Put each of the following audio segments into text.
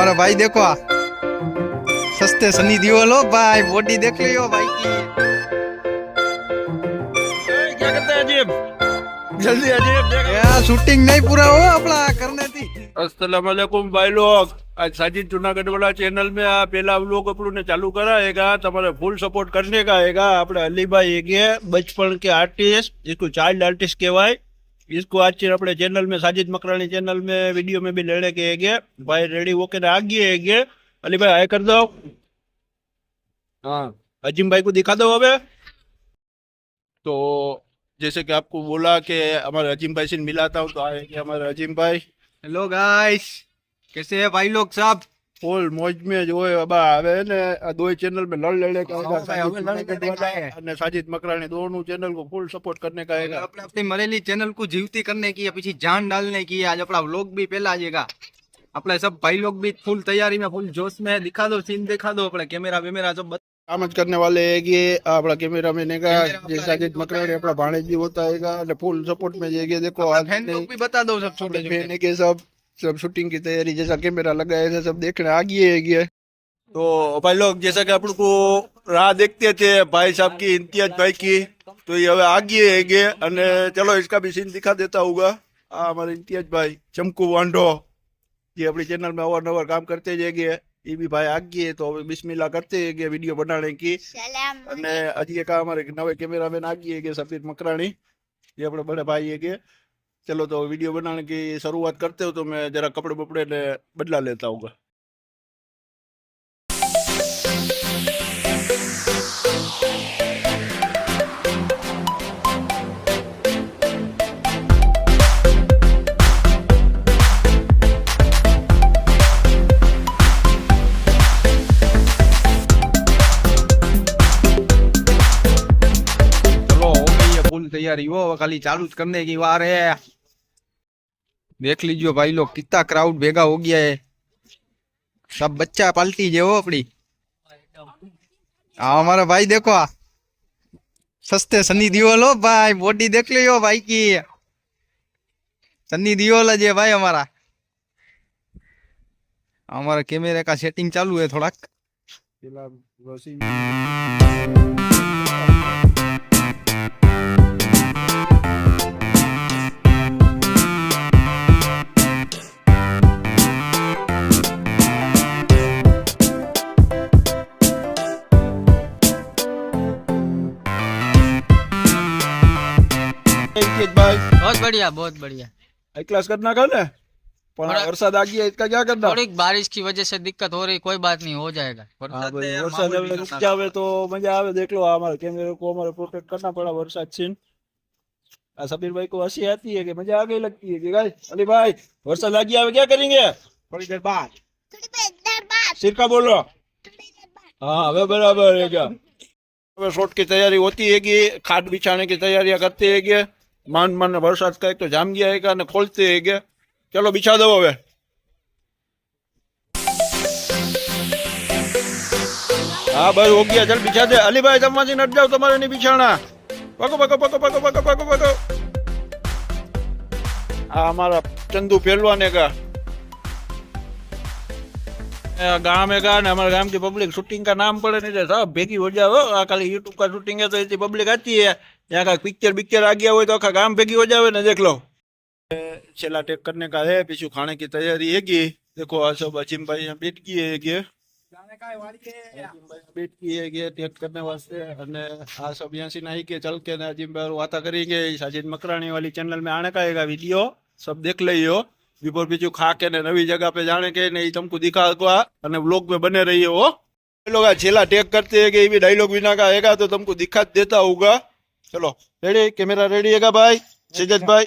हमारा भाई देखो सस्ते सनी दियो लो भाई बॉडी देख लियो भाई की क्या करते हैं अजीब जल्दी अजीब यार शूटिंग नहीं पूरा हो अपना करने थी अस्सलाम वालेकुम भाई लोग आज साजिद जूनागढ़ वाला चैनल में आ पहला व्लॉग अपनों ने चालू कराएगा तुम्हारे फुल सपोर्ट करने का आएगा अपना अली भाई एक बचपन के आर्टिस्ट जिसको चाइल्ड आर्टिस्ट कहवाए इसको आज अपने चैनल में साजिद मकरानी चैनल में वीडियो में भी लेने के हैगे भाई रेडी होके आ गए हैगे अली भाई हाय कर दो हाँ अजीम भाई को दिखा दो अबे तो जैसे कि आपको बोला कि हमारे अजीम भाई से मिलाता हूँ तो आएँगे हमारे अजीम भाई हेलो गाइस कैसे है भाई लोग सब फुल मौज में जो है अब आवे ने आ દોય चैनल મે लड़ लेले का અને साजिद મકરાણી दोनों चैनल को फुल सपोर्ट करने का आएगा अपने अपनी मरेली चैनल को जीवती करने की या पीछे जान डालने की आज अपना व्लॉग भी पहला आएगा अपने सब भाई लोग भी फुल तैयारी में फुल जोश में दिखा दो सीन दिखा दो अपने कैमरा वेमेरा सब काम करने वाले है कि अपना कैमरा मैन का साजिद मकराणी अपना भाणेज भी होता है फुल सपोर्ट में जाएगा देखो आज भी बता दो सब छोटे छोटे के सब सब शूटिंग की तैयारी जैसा कैमरा लगाए थे सब देखने आ गए है ये तो भाई लोग जैसा कि अपन को राह देखते थे भाई साहब की इम्तियाज भाई की तो ये હવે आ गए है ये અને चलो इसका भी सीन दिखा देता होगा આ हमारे इम्तियाज भाई चमकू वांडो જે આપણી ચેનલ में અવારનવાર કામ करते जाएंगे ये भी भाई आ गए तो હવે બિસ્મિલ્લાહ करते हैं वीडियो बनाने की સલામ અને હજી એક આ અમારે નવે કેમેરામેન आ गए કે सफीर मकरानी ये अपने बड़े भाई है के चलो तो वीडियो बनाने की शुरुआत करते हो तो मैं जरा कपड़े बपड़े ने बदला लेता हूँ। तैयारी वो खाली चालू करने की वार है देख लीजिए भाई लोग कितना क्राउड भेगा हो गया है सब बच्चा पाल्टी जे अपनी हाँ हमारा भाई देखो सस्ते सनी दियोल हो भाई बॉडी देख लियो भाई की सनी दियोल है भाई हमारा हमारा कैमरे का सेटिंग चालू है थोड़ा बढ़िया बहुत बढ़िया। क्लास करना कल है वरसाद आ गया इसका क्या करना? थोड़ी बारिश की वजह से दिक्कत हो रही कोई बात नहीं हो जाएगा। हाँ वरसाद रुक जावे तो मज़ा आवे देख लो हमारे कैमरे को हमारे प्रोटेक्ट करना पड़ा वर्षा छीन सबीर भाई को हँसी आती है कि मज़ा आ गई लगती है कि गाइस अली भाई वर्षा आ गया क्या करेंगे? थोड़ी देर बाद। सिरका बोलो। हाँ वे बराबर है क्या? शॉट की तैयारी होती है कि खाद बिछाने की तैयारियाँ करते है कि मान मान वरसाद का एक तो जाम गया है ने खोलते है कि चलो बिछा दो હવે. हाँ बस हो गया चल बिछा दे अली भाई चम्माजी नट जाओ तुम्हारे नहीं बिछाना पको पको पको पको पको पको पको हाँ हमारा चंदू पहलवाने का अ, गांव है का ना हमारे गांव की पब्लिक शूटिंग का नाम पड़े नहीं रहता भेगी हो जाओ आ खाली यूट्यूब का शूटिंग है तो इतनी पब्लिक आती है यहाँ का पिक्चर पिक्चर आ गया हो तो आखा गांव भेगी हो जावे ना देख लो छेला टेक करने का है पीछू खाने की तैयारी है की देखो आ सब अजीम भाई यहाँ बैठ गए है कि बैठ गए है कि टेक करने वास्ते અને આ सब यहाँ से नहीं के चल के ने अजीम भाई वाता करेंगे साजिद मकरानी वाली चैनल में आने का आएगा वीडियो सब देख लियो बिफोर बीजू खा के ने नवी जगह पे जाने के ने तुमको दिखा हुआ અને વ્લોગ મે બને રહીએ હો ડાયલોગ આ છેલા ટેગ કરતે હે કે ये डायलॉग बिना का आएगा तो तुमको दिखा देता होगा चलो रेडी कैमरा रेडी हैगा भाई सिजत भाई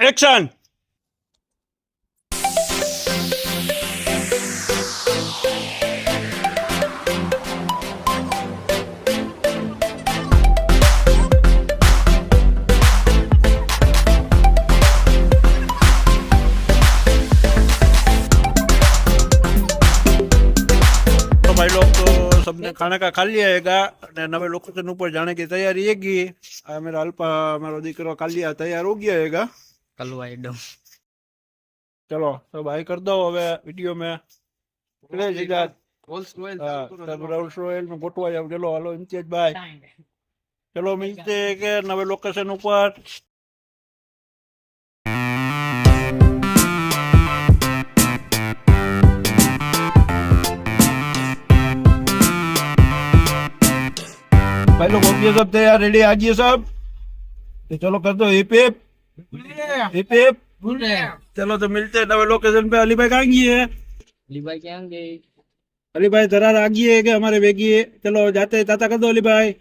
एक्शन खाना का खा लिया है नवे लोकेशन ऊपर जाने की तैयारी है की मेरा अल्पा हमारा दीकरो खा लिया तैयार हो गया है कलवा एकदम चलो तो भाई कर दो હવે વિડિયો મે એટલે જગ્યા હોલ્સ રોયલ હોલ્સ રોયલનું ગોઠવાઈ આવ ચલો હાલો ઇમ્તિયાજ ભાઈ ચલો મિલતે કે નવે લોકેશન ઉપર भाई लोग हो गए सब तैयार रेडी आ गए सब तो चलो कर दो हिप हिप हिप हिप चलो तो मिलते हैं नवे लोकेशन पे अली भाई कहाँ गए हैं भाई क्या गए अली भाई दरार आ गई है कि हमारे बेगी है चलो जाते हैं ताता कर दो अली भाई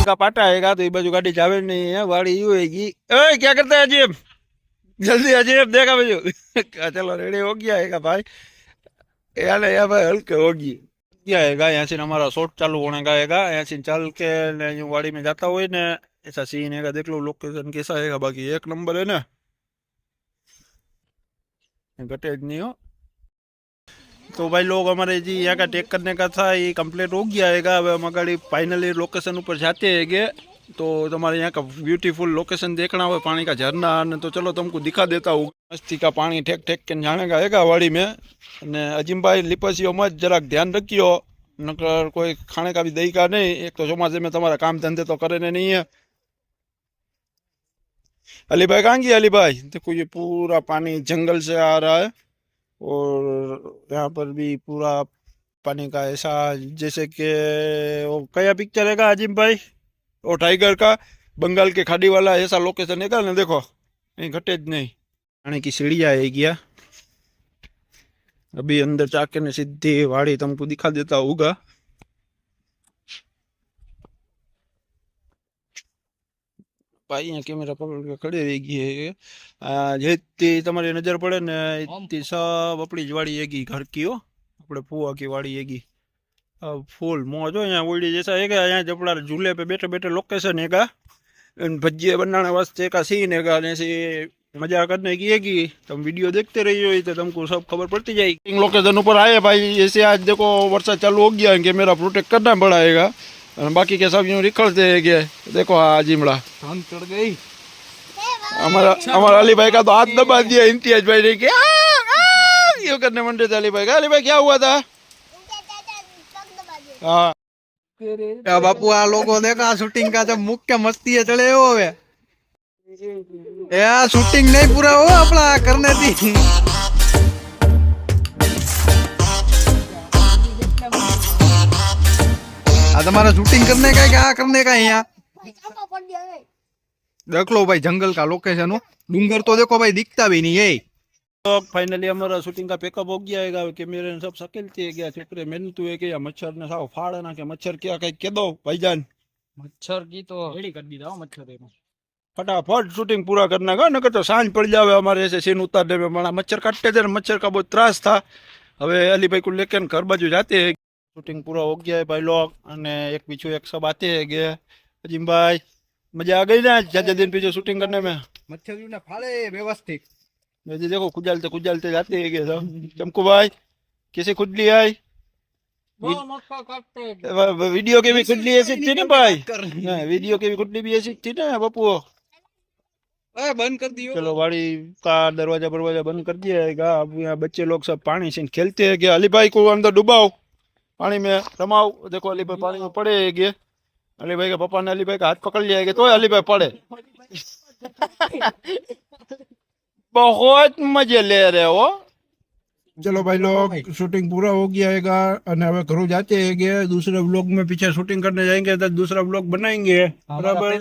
ट्रेन का पाटा आएगा तो ये बाजू गाड़ी जावे नहीं है, वाड़ी यू होगी ए क्या करता है अजीब? जल्दी अजीब, देखा बाजू। चलो, रेडी हो गया है भाई? यार यार भाई, हल्के होगी आएगा यहाँ से हमारा शॉट चालू होने का आएगा यहाँ से चल के वाड़ी में जाता हुए ना, ऐसा सीन है, देख लो लोकेशन कैसा आएगा बाकी एक नंबर है ना। घटे नहीं हो। तो भाई लोग हमारे जी यहाँ का टेक करने का था, ये कंप्लीट हो गया है, अब हम अगर फाइनली लोकेशन ऊपर जाते हैं तो तुम्हारे यहाँ का ब्यूटीफुल लोकेशन देखना हो पानी का झरना तो चलो तुमको दिखा देता हूँ। मस्ती का पानी ठेक ठेक के जाने का है वाड़ी में। ने अजीम भाई, लिपसियो मत, जरा ध्यान रखियो। न कोई खाने का भी दही का नहीं, एक तो चौमासे में तुम्हारा काम धंधे तो करे नहीं है। अली भाई कहाँ गया अली भाई? देखो ये पूरा पानी जंगल से आ रहा है। और यहाँ पर भी पूरा पानी का ऐसा जैसे कि वो कया पिक्चर है का अजीम भाई? वो टाइगर का, बंगाल के खाड़ी वाला ऐसा लोकेशन है का? ना देखो कहीं घटे ज नहीं। पानी की सीढ़िया है गया अभी अंदर जाके ने सीधी वाड़ी तुमको दिखा देता होगा। ભાઈ અહીંયા કેમેરા પકડ કે ખડે રહી ગઈ है આ જેથી તમારી નજર પડે ને એથી સબ આપણી જ વાડી એગી ઘર की हो આપણે ફુવા की वाड़ी एगी अब फुल मौज हो यहाँ ओडी जैसा है क्या यहाँ जपड़ा झूले पे बैठे बैठे लोकेशन है का भजिए बनाने वास्ते का सीन है का जैसे मजा करने की है कि तुम वीडियो देखते रहिए तो तुमको सब खबर पड़ती जाएगी लोकेशन ऊपर आए भाई जैसे आज देखो वर्षा चालू हो गया है कि मेरा प्रोटेक्ट करना पड़ेगा और बाकी के सब यूँ निकलते हैं कि देखो हाँ जिमड़ा ધન ચડ ગઈ हमारा हमारा अली भाई का तो हाथ दबा दिया इम्तियाज भाई ने कि "आ, आ", यूँ करने मंडे थे अली भाई का अली भाई क्या हुआ था उनके दादा पग दबा दे हाँ આ બાપુ આ લોકો દેખો આ શૂટિંગ का तो मुख्य मस्ती है चले हो હવે એ આ શૂટિંગ નહીં પૂરા હો આપણા કરને આ તમારા શૂટિંગ કરને का क्या करने का यहाँ देख लो भाई जंगल का लोकेशन हो डूंगर तो देखो भाई दिखता भी नहीं है तो फाइनली हमारा शूटिंग का पेकअप हो गया है कैमरे ने सब सकेलती गया छोकरे मेहनत हुए कि मच्छर ने साव फाड़ ना के मच्छर क्या कई कह दो भाईजान મચ્છર કી તો રેડી કરી દીધા મચ્છર એમાં ફટાફટ શૂટિંગ પૂરા કરી નાખો નકર તો સાંજ પડી જાવે અમારે એસે સીન ઉતાર દે મારા મચ્છર કાટતે છે મચ્છર કા બહુ ત્રાસ થા હવે અલીભાઈ કુ લેકન ઘર બાજુ જાતે जाते हैं शूटिंग पूरा हो गया है भाई लोग અને एक पीछे एक सब आते हैं गए अजीम भाई मजा आ गई ना ज्यादा दिन पीछे शूटिंग करने में મચ્છર ને ફાળે વ્યવસ્થિત ये जी देखो खुजलते खुजलते जाते हैं गए सब चमकू भाई किसी खुजली आई व- व- वीडियो की भी खुजली ऐसी थी ना भाई हाँ, वीडियो की भी खुजली भी ऐसी थी ना बप्पू એ બંધ કરી દિયો चलो बाड़ी का दरवाजा बरवाजा बंद कर दिया है अब यहाँ बच्चे लोग सब पानी से खेलते हैं क्या अली भाई को अंदर डुबाओ पानी में रमाओ देखो अली भाई पानी में पड़े है क्या अली भाई का पापा ने अली भाई का हाथ पकड़ लिया है कि तो अली भाई पड़े बहुत मजे ले रहे हो चलो भाई लोग शूटिंग पूरा हो गया है અને હવે ઘરો જાતે हैं दूसरे व्लॉग में पीछे शूटिंग करने जाएंगे तो दूसरा व्लॉग बनाएंगे बराबर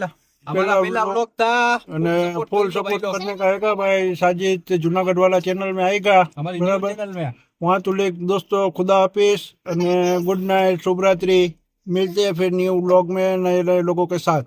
हमारा पहला व्लॉग था અને फुल सपोर्ट करने का आएगा भाई साजिद जूनागढ़ वाला चैनल में आएगा हमारी बराबर चैनल में वहाँ तो ले दोस्तों खुदा हाफिज અને गुड नाइट शुभ रात्रि मिलते हैं फिर न्यू व्लॉग में नए नए लोगों के साथ